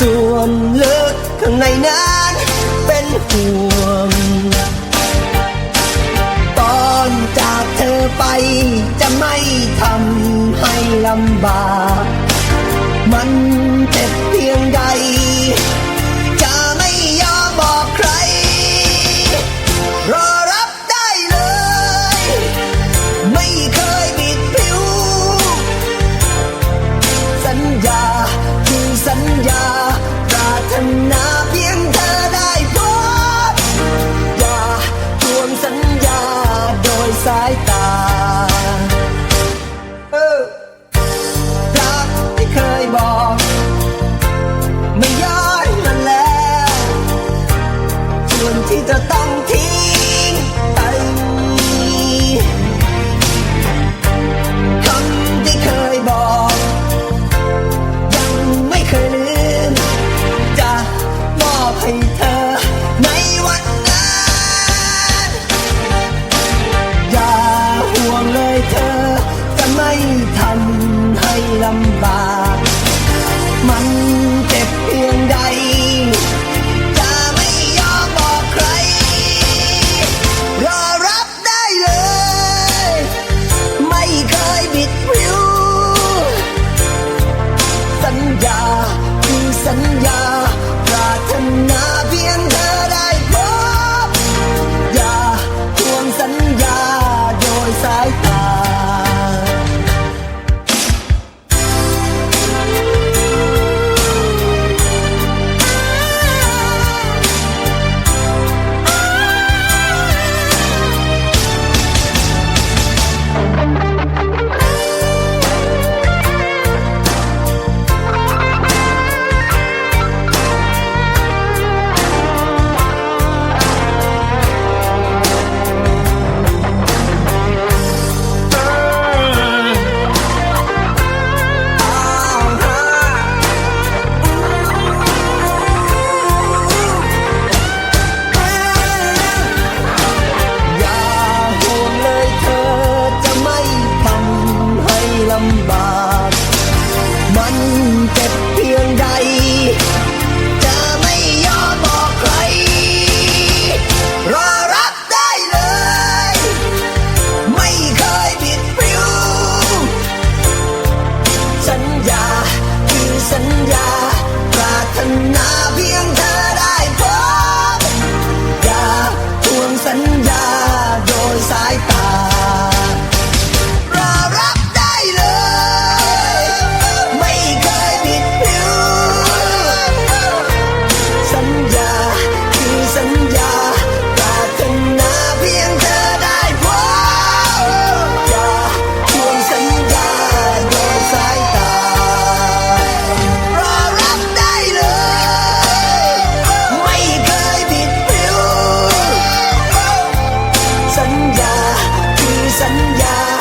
ส่วนลึกข้างในนั้นเป็นห่วงตอนจากเธอไปจะไม่ทำให้ลำบาก มันเจ็บ 问题的当天怎样